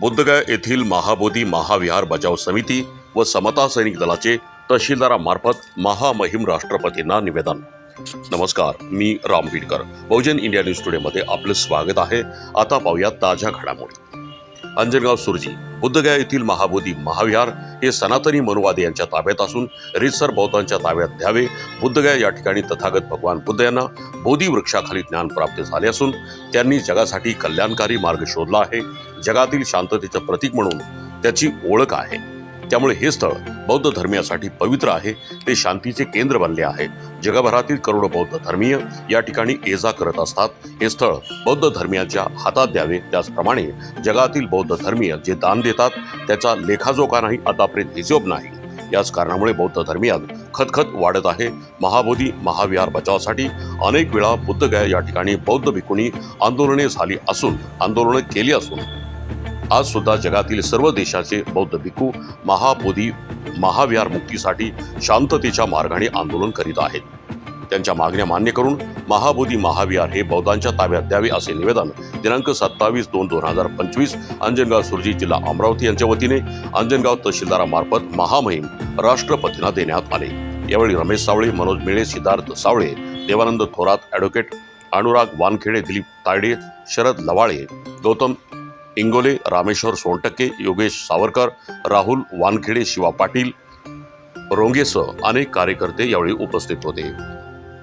बुद्धगया येथील महाबोधी महाविहार बचाव समिती व समता सैनिक दलाचे तहसीलदारामार्फत महामहिम राष्ट्रपतींना निवेदन. नमस्कार मी राम बीडकर बहुजन इंडिया न्यूज स्टुडिओमध्ये आपलं स्वागत आहे. आता पाहूया ताज्या घडामोडी. अंजनगाव सुरजी बुद्धगया येथील महाबोधी महाविहार हे सनातनी मनुवादी यांच्या ताब्यात असून रितसर बौद्धांच्या ताब्यात द्यावे. बुद्धगया या ठिकाणी तथागत भगवान बुद्ध यांना बोधी वृक्षाखाली ज्ञान प्राप्त झाले असून त्यांनी जगासाठी कल्याणकारी मार्ग शोधला आहे. जगातील शांततेचं प्रतीक म्हणून त्याची ओळख आहे. त्यामुळे हे स्थळ बौद्ध धर्मियासाठी पवित्र आहे. ते शांतीचे केंद्र बनले आहे. जगभरातील करोडो बौद्ध धर्मीय या ठिकाणी ये जा करत असतात. हे स्थळ बौद्ध धर्मियांच्या हातात द्यावे. त्याचप्रमाणे जगातील बौद्ध धर्मीय जे दान देतात त्याचा लेखाजोखा नाही आतापर्यंत हिशोब नाही. याच कारणामुळे बौद्ध धर्मियात खतखत वाढत आहे. महाबोधी महाविहार बचावासाठी अनेक वेळा बुद्धगया या ठिकाणी बौद्ध भिकुणी आंदोलने झाली असून आंदोलनं केली असून आज सुद्धा जगातील सर्व देशाचे बौद्ध भिक्खू महाबोधी महाविहार मुक्तीसाठी शांततेच्या मार्गाने आंदोलन करीत आहेत. त्यांच्या मागण्या मान्य करून महाबोधी महाविहार हे बौद्धांच्या ताब्यात द्यावे असे निवेदन दिनांक सत्तावीस दोन दोन हजार पंचवीस अंजनगाव सुरजी जिल्हा अमरावती यांच्या वतीने अंजनगाव तहसीलदारामार्फत महामहिम राष्ट्रपतींना देण्यात आले. यावेळी रमेश सावळे मनोज मिळे सिद्धार्थ सावळे देवानंद थोरात ॲडव्होकेट अनुराग वानखेडे दिलीप तायडे शरद लवाळे गौतम इंगोले रामेश्वर सोनटक्के योगेश सावरकर राहुल वानखेडे शिवा पाटील रोंगेसह अनेक कार्यकर्ते यावेळी उपस्थित होते.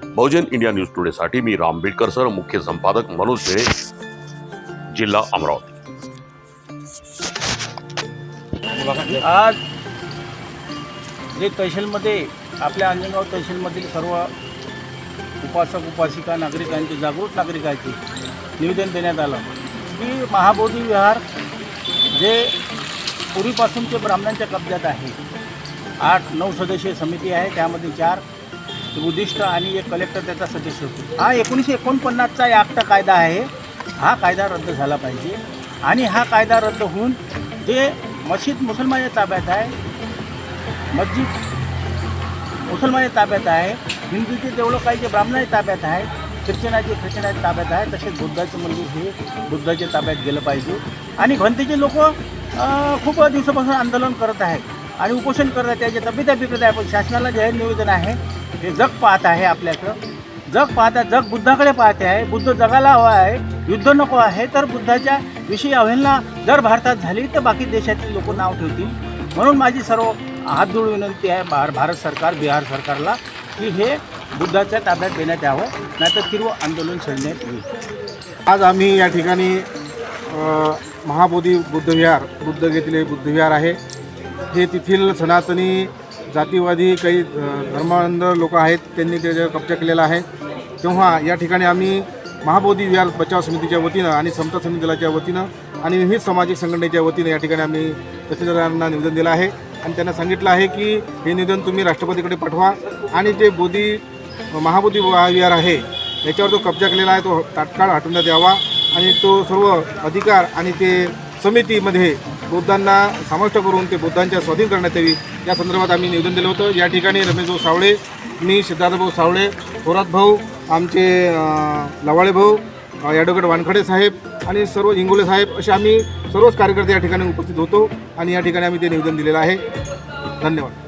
बहुजन इंडिया न्यूज टुडेसाठी मी राम बिडकर सर मुख्य संपादक मनोज भेळे जिल्हा अमरावती. आज जे तहसीलमध्ये आपल्या अंजनगाव तहसीलमधील सर्व उपासक उपासिका नागरिकांचे जागृत नागरिकांचे निवेदन देण्यात आलं. श्री महाबोधी विहार जे पूर्वीपासूनचे ब्राह्मणांच्या कब्जात आहे. आठ नऊ सदस्यीय समिती आहे त्यामध्ये चार बुद्धिस्ट आणि एक कलेक्टर त्याचा सदस्य होतो. हा एकोणीसशे एकोणपन्नासचा ॲक्ट कायदा आहे. हा कायदा रद्द झाला पाहिजे. आणि हा कायदा रद्द होऊन जे मशीद मुसलमानाच्या ताब्यात आहे मस्जिद मुसलमानाच्या ताब्यात आहे हिंदूचे जेवढं काही जे ब्राह्मणाच्या ताब्यात आहे ख्रिश्चनाचे ख्रिश्चनाच्या ताब्यात आहे तसेच बुद्धाचं मंदिर हे बुद्धाच्या ताब्यात गेलं पाहिजे. आणि घनतेचे लोक खूप दिवसापासून आंदोलन करत आहेत आणि उपोषण करत आहेत. त्याच्या तब्येत बिकत आहे. पण शासनाला जाहीर निवेदन आहे हे जग पाहत आहे आपल्याकडं. जग पाहता जग बुद्धाकडे पाहते आहे. बुद्ध जगाला हवा आहे. युद्ध नको आहे. तर बुद्धाच्या विषयी अवहेलना जर भारतात झाली तर बाकी देशातील लोक नाव ठेवतील. म्हणून माझी सर्व हात जोडून विनंती आहे भार भारत सरकार बिहार सरकारला की हे बुद्धाच्या ताब्यात देण्यात यावं नाहीतर तीव्र आंदोलन छेडण्यात येईल. आज आम्ही या ठिकाणी महाबोधी बुद्धविहार बुद्ध घेतले बुद्धविहार आहे. हे तेथील सनातनी जातीवादी काही अ, धर्मांध लोक आहेत त्यांनी त्याच्यावर कब्जा केलेला आहे. तेव्हा या ठिकाणी आम्ही महाबोधी विहार बचाव समितीच्या वतीनं आणि समता समिती दलाच्या वतीनं आणि विविध सामाजिक संघटनेच्या वतीनं या ठिकाणी आम्ही तहसीलदारांना निवेदन दिलं आहे. आणि त्यांना सांगितलं आहे की हे निवेदन तुम्ही राष्ट्रपतीकडे पाठवा आणि जे बोधी महाबोधी विहार आहे याच्यावर जो कब्जा केलेला आहे तो तात्काळ हटवण्यात यावा आणि तो सर्व अधिकार आणि ते समितीमध्ये बुद्धांना समाविष्ट करून ते बुद्धांच्या स्वाधीन करण्यात यावी. या संदर्भात आम्ही निवेदन दिलं होतं. या ठिकाणी रमेशभाऊ सावळे मी सिद्धार्थभाऊ सावळे थोरात भाऊ आमचे लवाळे भाऊ ॲडव्होकेट वानखडे साहेब आणि सर्व इंगोले साहेब असे आम्ही सर्वच कार्यकर्ते या ठिकाणी उपस्थित होतो आणि या ठिकाणी आम्ही ते निवेदन दिलेलं आहे. धन्यवाद.